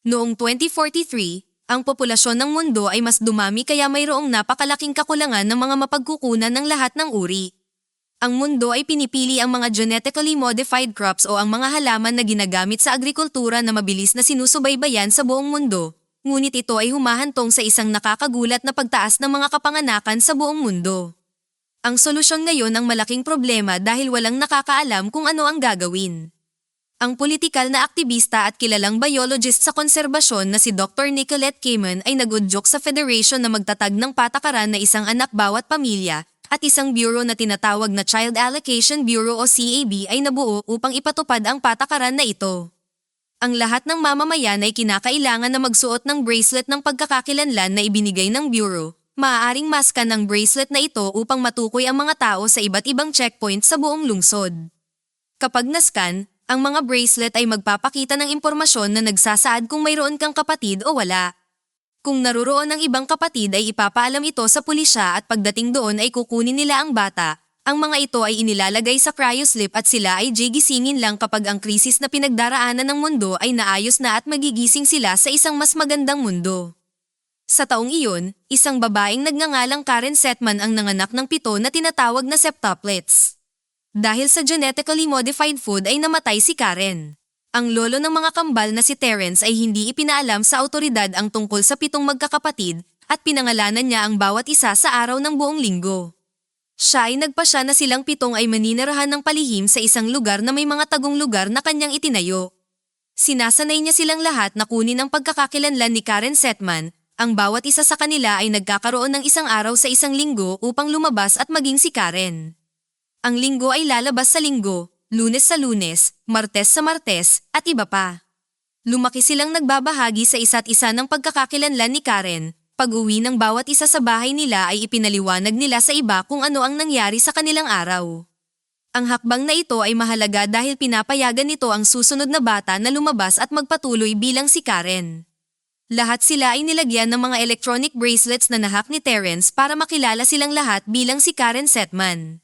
Noong 2043, ang populasyon ng mundo ay mas dumami kaya mayroong napakalaking kakulangan ng mga mapagkukunan ng lahat ng uri. Ang mundo ay pinipili ang mga genetically modified crops o ang mga halaman na ginagamit sa agrikultura na mabilis na sinusubaybayan sa buong mundo, ngunit ito ay humahantong sa isang nakakagulat na pagtaas ng mga kapanganakan sa buong mundo. Ang solusyon ngayon ang malaking problema dahil walang nakakaalam kung ano ang gagawin. Ang politikal na aktivista at kilalang biologist sa konserbasyon na si Dr. Nicolette Kamen ay nagudyok sa federation na magtatag ng patakaran na isang anak bawat pamilya at isang bureau na tinatawag na Child Allocation Bureau o CAB ay nabuo upang ipatupad ang patakaran na ito. Ang lahat ng mamamayan ay kinakailangan na magsuot ng bracelet ng pagkakakilanlan na ibinigay ng bureau. Maaaring maska ng bracelet na ito upang matukoy ang mga tao sa iba't ibang checkpoint sa buong lungsod. Kapag nascan, ang mga bracelet ay magpapakita ng impormasyon na nagsasaad kung mayroon kang kapatid o wala. Kung naruroon ang ibang kapatid ay ipapaalam ito sa pulisya at pagdating doon ay kukunin nila ang bata. Ang mga ito ay inilalagay sa cryoslip at sila ay gigisingin lang kapag ang krisis na pinagdaraanan ng mundo ay naayos na at magigising sila sa isang mas magandang mundo. Sa taong iyon, isang babaeng nagngangalang Karen Setman ang nanganak ng pito na tinatawag na septuplets. Dahil sa genetically modified food ay namatay si Karen. Ang lolo ng mga kambal na si Terence ay hindi ipinaalam sa autoridad ang tungkol sa pitong magkakapatid at pinangalanan niya ang bawat isa sa araw ng buong linggo. Siya ay nagpasya na silang pitong ay maninirahan ng palihim sa isang lugar na may mga tagong lugar na kanyang itinayo. Sinasanay niya silang lahat na kunin ang pagkakakilanlan ni Karen Setman, ang bawat isa sa kanila ay nagkakaroon ng isang araw sa isang linggo upang lumabas at maging si Karen. Ang linggo ay lalabas sa linggo, lunes sa lunes, martes sa martes, at iba pa. Lumaki silang nagbabahagi sa isa't isa ng pagkakakilanlan ni Karen. Pag-uwi ng bawat isa sa bahay nila ay ipinaliwanag nila sa iba kung ano ang nangyari sa kanilang araw. Ang hakbang na ito ay mahalaga dahil pinapayagan nito ang susunod na bata na lumabas at magpatuloy bilang si Karen. Lahat sila ay nilagyan ng mga electronic bracelets na nahak ni Terence para makilala silang lahat bilang si Karen Setman.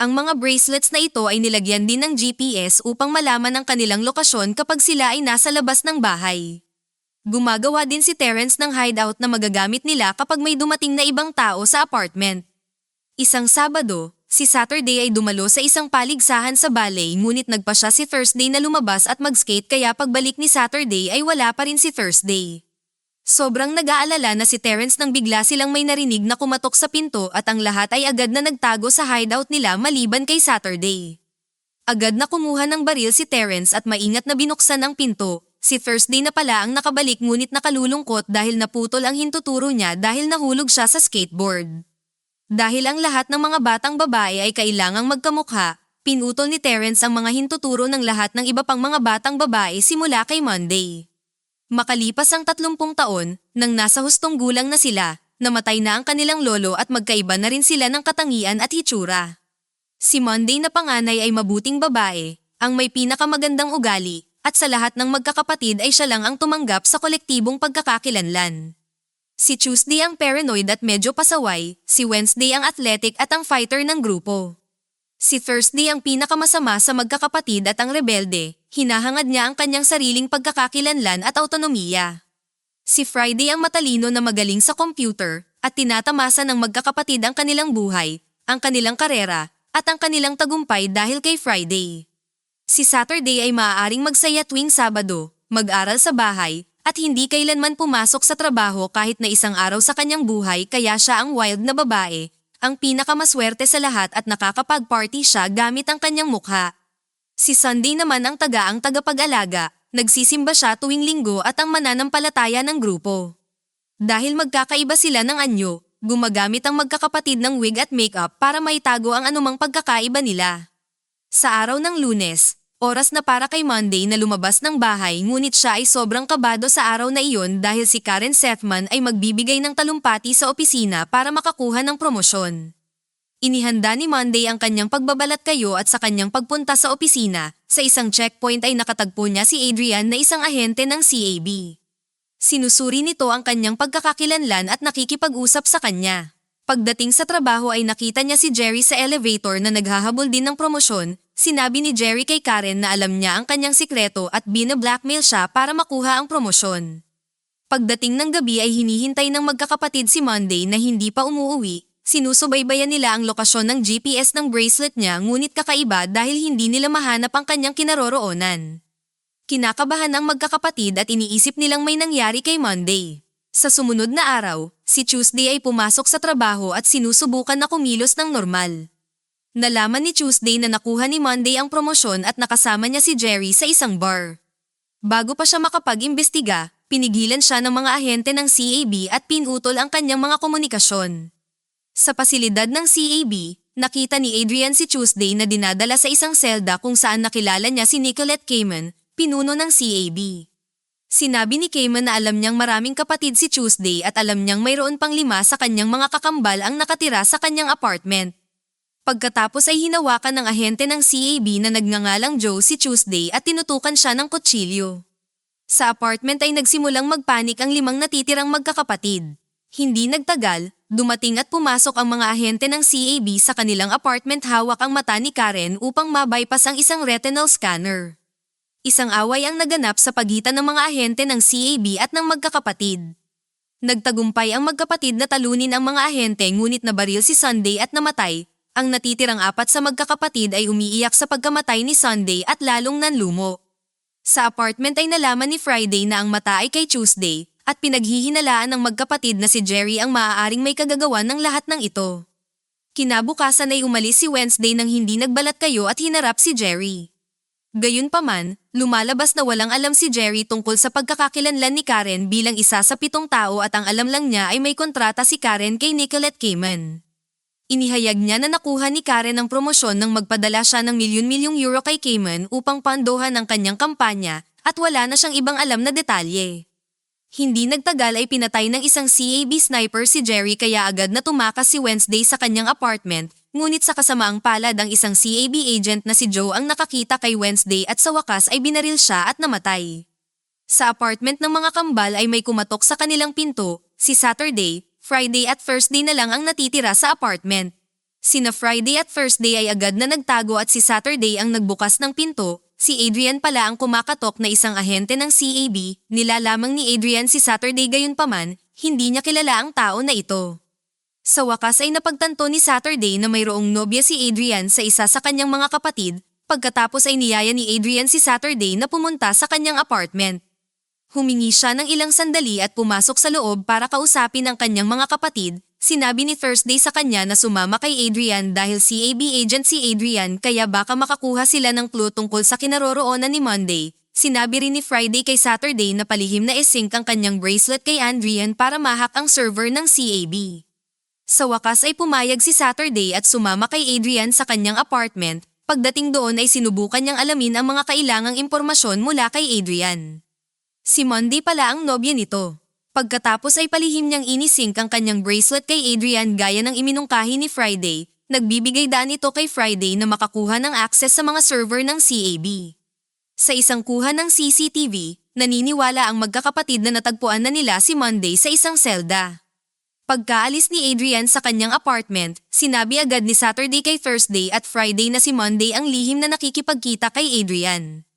Ang mga bracelets na ito ay nilagyan din ng GPS upang malaman ang kanilang lokasyon kapag sila ay nasa labas ng bahay. Gumagawa din si Terence ng hideout na magagamit nila kapag may dumating na ibang tao sa apartment. Isang Sabado, si Saturday ay dumalo sa isang paligsahan sa ballet ngunit nagpa siya si Thursday na lumabas at mag-skate kaya pagbalik ni Saturday ay wala pa rin si Thursday. Sobrang nag-aalala na si Terence nang bigla silang may narinig na kumatok sa pinto at ang lahat ay agad na nagtago sa hideout nila maliban kay Saturday. Agad na kumuha ng baril si Terence at maingat na binuksan ang pinto. Si Thursday na pala ang nakabalik ngunit nakalulungkot dahil naputol ang hintuturo niya dahil nahulog siya sa skateboard. Dahil ang lahat ng mga batang babae ay kailangang magkamukha, pinutol ni Terence ang mga hintuturo ng lahat ng iba pang mga batang babae simula kay Monday. Makalipas ang 30 taon, nang nasa hustong gulang na sila, namatay na ang kanilang lolo at magkaiba na rin sila ng katangian at hitsura. Si Monday na panganay ay mabuting babae, ang may pinakamagandang ugali, at sa lahat ng magkakapatid ay siya lang ang tumanggap sa kolektibong pagkakakilanlan. Si Tuesday ang paranoid at medyo pasaway, si Wednesday ang athletic at ang fighter ng grupo. Si Thursday ang pinakamasama sa magkakapatid at ang rebelde, hinahangad niya ang kanyang sariling pagkakakilanlan at autonomiya. Si Friday ang matalino na magaling sa computer at tinatamasa ng magkakapatid ang kanilang buhay, ang kanilang karera, at ang kanilang tagumpay dahil kay Friday. Si Saturday ay maaaring magsaya tuwing Sabado, mag-aral sa bahay, at hindi kailanman pumasok sa trabaho kahit na isang araw sa kanyang buhay kaya siya ang wild na babae, ang pinakamaswerte sa lahat at nakakapag-party siya gamit ang kanyang mukha. Si Sunday naman ang taga ang tagapag-alaga, nagsisimba siya tuwing linggo at ang mananampalataya ng grupo. Dahil magkakaiba sila ng anyo, gumagamit ang magkakapatid ng wig at makeup para maitago ang anumang pagkakaiba nila. Sa araw ng lunes, oras na para kay Monday na lumabas ng bahay ngunit siya ay sobrang kabado sa araw na iyon dahil si Karen Sethman ay magbibigay ng talumpati sa opisina para makakuha ng promosyon. Inihanda ni Monday ang kanyang pagbabalat kayo at sa kanyang pagpunta sa opisina. Sa isang checkpoint ay nakatagpo niya si Adrian na isang ahente ng CAB. Sinusuri nito ang kanyang pagkakakilanlan at nakikipag-usap sa kanya. Pagdating sa trabaho ay nakita niya si Jerry sa elevator na naghahabol din ng promosyon. sinabi ni Jerry kay Karen na alam niya ang kanyang sikreto at bina-blackmail siya para makuha ang promosyon. Pagdating ng gabi ay hinihintay ng magkakapatid si Monday na hindi pa umuuwi. Sinusubaybayan nila ang lokasyon ng GPS ng bracelet niya ngunit kakaiba dahil hindi nila mahanap ang kanyang kinaroroonan. Kinakabahan ang magkakapatid at iniisip nilang may nangyari kay Monday. Sa sumunod na araw, si Tuesday ay pumasok sa trabaho at sinusubukan na kumilos ng normal. Nalaman ni Tuesday na nakuha ni Monday ang promosyon at nakasama niya si Jerry sa isang bar. Bago pa siya makapag-imbestiga, pinigilan siya ng mga ahente ng CAB at pinutol ang kanyang mga komunikasyon. Sa pasilidad ng CAB, nakita ni Adrian si Tuesday na dinadala sa isang selda kung saan nakilala niya si Nicolette Cayman, pinuno ng CAB. Sinabi ni Cayman na alam niyang maraming kapatid si Tuesday at alam niyang mayroon pang lima sa kanyang mga kakambal ang nakatira sa kanyang apartment. Pagkatapos ay hinawakan ng ahente ng CAB na nagngangalang Joe si Tuesday at tinutukan siya ng kutsilyo. Sa apartment ay nagsimulang magpanik ang limang natitirang magkakapatid. Hindi nagtagal, dumating at pumasok ang mga ahente ng CAB sa kanilang apartment hawak ang mata ni Karen upang mabypass ang isang retinal scanner. Isang away ang naganap sa pagitan ng mga ahente ng CAB at ng magkakapatid. Nagtagumpay ang magkapatid na talunin ang mga ahente ngunit nabaril si Sunday at namatay. Ang natitirang apat sa magkakapatid ay umiiyak sa pagkamatay ni Sunday at lalong nanlumo. Sa apartment ay nalaman ni Friday na ang mata ay kay Tuesday at pinaghihinalaan ng magkapatid na si Jerry ang maaaring may kagagawan ng lahat ng ito. Kinabukasan ay umalis si Wednesday nang hindi nagbalat kayo at hinarap si Jerry. Gayunpaman, lumalabas na walang alam si Jerry tungkol sa pagkakakilanlan ni Karen bilang isa sa pitong tao at ang alam lang niya ay may kontrata si Karen kay Nicolette Cayman. Inihayag niya na nakuha ni Karen ang promosyon nang magpadala siya ng milyon-milyong euro kay Cayman upang pandohan ang kanyang kampanya at wala na siyang ibang alam na detalye. Hindi nagtagal ay pinatay ng isang CAB sniper si Jerry kaya agad na tumakas si Wednesday sa kanyang apartment Ngunit sa kasamaang palad ang isang CAB agent na si Joe ang nakakita kay Wednesday at sa wakas ay binaril siya at namatay. Sa apartment ng mga kambal ay may kumatok sa kanilang pinto, si Saturday, Friday at Thursday na lang ang natitira sa apartment. Sina Friday at Thursday ay agad na nagtago at si Saturday ang nagbukas ng pinto, si Adrian pala ang kumakatok na isang ahente ng CAB, nilalamang ni Adrian si Saturday gayon paman, hindi niya kilala ang tao na ito. Sa wakas ay napagtanto ni Saturday na mayroong nobya si Adrian sa isa sa kanyang mga kapatid, pagkatapos ay niyaya ni Adrian si Saturday na pumunta sa kanyang apartment. Humingi siya ng ilang sandali at pumasok sa loob para kausapin ang kanyang mga kapatid, sinabi ni Thursday sa kanya na sumama kay Adrian dahil CAB agent si Adrian kaya baka makakuha sila ng clue tungkol sa kinaroroonan ni Monday. Sinabi rin ni Friday kay Saturday na palihim na isync ang kanyang bracelet kay Andrian para mahak ang server ng CAB. Sa wakas ay pumayag si Saturday at sumama kay Adrian sa kanyang apartment. Pagdating doon ay sinubukan niyang alamin ang mga kailangang impormasyon mula kay Adrian. Si Monday pala ang nobya nito. Pagkatapos ay palihim niyang inisink ang kanyang bracelet kay Adrian gaya ng iminungkahi ni Friday, nagbibigay daan ito kay Friday na makakuha ng access sa mga server ng CAB. Sa isang kuha ng CCTV, naniniwala ang magkakapatid na natagpuan na nila si Monday sa isang selda. Pagkaalis ni Adrian sa kanyang apartment, sinabi agad ni Saturday kay Thursday at Friday na si Monday ang lihim na nakikipagkita kay Adrian.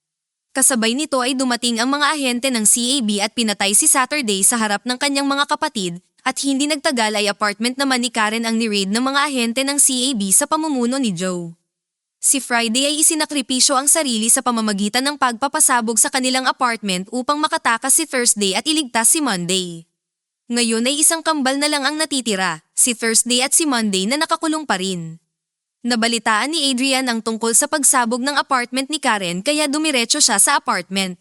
Kasabay nito ay dumating ang mga ahente ng CAB at pinatay si Saturday sa harap ng kanyang mga kapatid at hindi nagtagal ay apartment naman ni Karen ang ni-raid ng mga ahente ng CAB sa pamumuno ni Joe. Si Friday ay isinakripisyo ang sarili sa pamamagitan ng pagpapasabog sa kanilang apartment upang makatakas si Thursday at iligtas si Monday. Ngayon ay isang kambal na lang ang natitira, si Thursday at si Monday na nakakulong pa rin. Nabalitaan ni Adrian ang tungkol sa pagsabog ng apartment ni Karen kaya dumiretso siya sa apartment.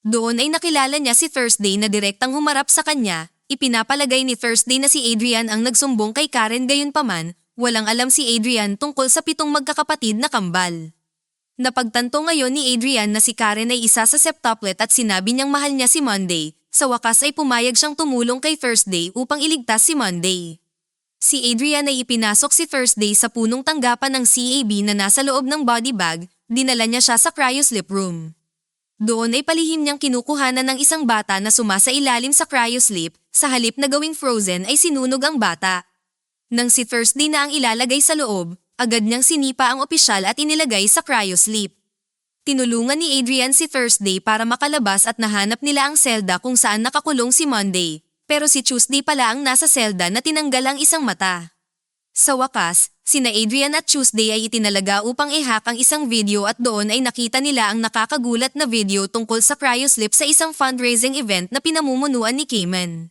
Doon ay nakilala niya si Thursday na direktang humarap sa kanya, ipinapalagay ni Thursday na si Adrian ang nagsumbong kay Karen gayon paman, walang alam si Adrian tungkol sa pitong magkakapatid na kambal. Napagtanto ngayon ni Adrian na si Karen ay isa sa septuplet at sinabi niyang mahal niya si Monday, sa wakas ay pumayag siyang tumulong kay Thursday upang iligtas si Monday. Si Adrian ay ipinasok si Thursday sa punong tanggapan ng CAB na nasa loob ng body bag, dinala niya siya sa cryoslip room. Doon ay palihim niyang kinukuhanan ng isang bata na sumasa ilalim sa cryoslip, sa halip na gawing frozen ay sinunog ang bata. Nang si Thursday na ang ilalagay sa loob, agad niyang sinipa ang opisyal at inilagay sa cryosleep. Tinulungan ni Adrian si Thursday para makalabas at nahanap nila ang selda kung saan nakakulong si Monday, pero si Tuesday pala ang nasa selda na tinanggal ang isang mata. Sa wakas, sina Adrian at Tuesday ay itinalaga upang ihak ang isang video at doon ay nakita nila ang nakakagulat na video tungkol sa cryoslip sa isang fundraising event na pinamumunuan ni Cayman.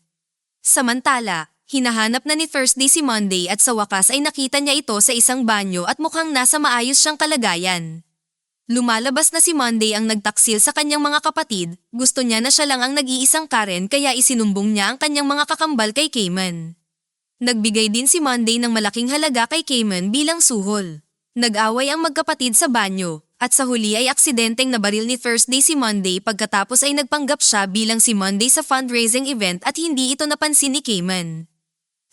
Samantala, hinahanap na ni Thursday si Monday at sa wakas ay nakita niya ito sa isang banyo at mukhang nasa maayos siyang kalagayan. Lumalabas na si Monday ang nagtaksil sa kanyang mga kapatid, gusto niya na siya lang ang nag-iisang Karen kaya isinumbong niya ang kanyang mga kakambal kay Cayman. Nagbigay din si Monday ng malaking halaga kay Cayman bilang suhol. Nag-away ang magkapatid sa banyo, at sa huli ay aksidenteng nabaril ni Thursday si Monday pagkatapos ay nagpanggap siya bilang si Monday sa fundraising event at hindi ito napansin ni Cayman.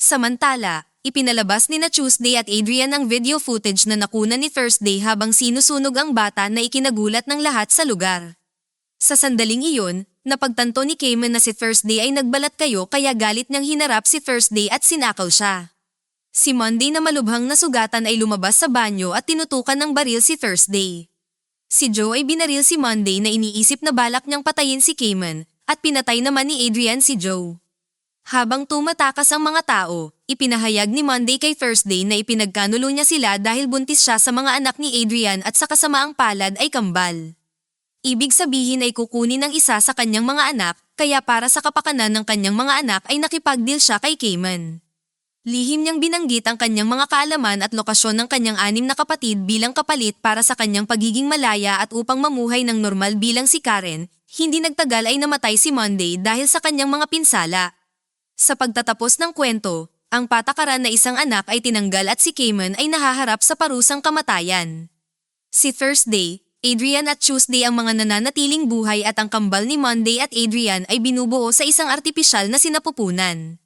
Samantala, ipinalabas ni na Tuesday at Adrian ang video footage na nakuna ni Thursday habang sinusunog ang bata na ikinagulat ng lahat sa lugar. Sa sandaling iyon, napagtanto ni Cayman na si Thursday ay nagbalat kayo kaya galit niyang hinarap si Thursday at sinakaw siya. Si Monday na malubhang nasugatan ay lumabas sa banyo at tinutukan ng baril si Thursday. Si Joe ay binaril si Monday na iniisip na balak niyang patayin si Cayman at pinatay naman ni Adrian si Joe. Habang tumatakas ang mga tao, ipinahayag ni Monday kay Thursday na ipinagkanulo niya sila dahil buntis siya sa mga anak ni Adrian at sa kasamaang palad ay kambal. Ibig sabihin ay kukunin ng isa sa kanyang mga anak, kaya para sa kapakanan ng kanyang mga anak ay nakipagdeal siya kay Cayman. Lihim niyang binanggit ang kanyang mga kaalaman at lokasyon ng kanyang anim na kapatid bilang kapalit para sa kanyang pagiging malaya at upang mamuhay ng normal bilang si Karen, hindi nagtagal ay namatay si Monday dahil sa kanyang mga pinsala. Sa pagtatapos ng kwento, ang patakaran na isang anak ay tinanggal at si Cayman ay nahaharap sa parusang kamatayan. Si Thursday, Adrian at Tuesday ang mga nananatiling buhay at ang kambal ni Monday at Adrian ay binubuo sa isang artipisyal na sinapupunan.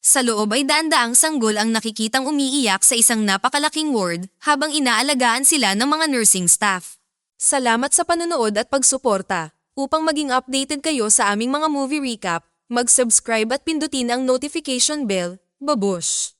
Sa loob ay daan-daang sanggol ang nakikitang umiiyak sa isang napakalaking ward habang inaalagaan sila ng mga nursing staff. Salamat sa panonood at pagsuporta. Upang maging updated kayo sa aming mga movie recap, mag-subscribe at pindutin ang notification bell. Babush!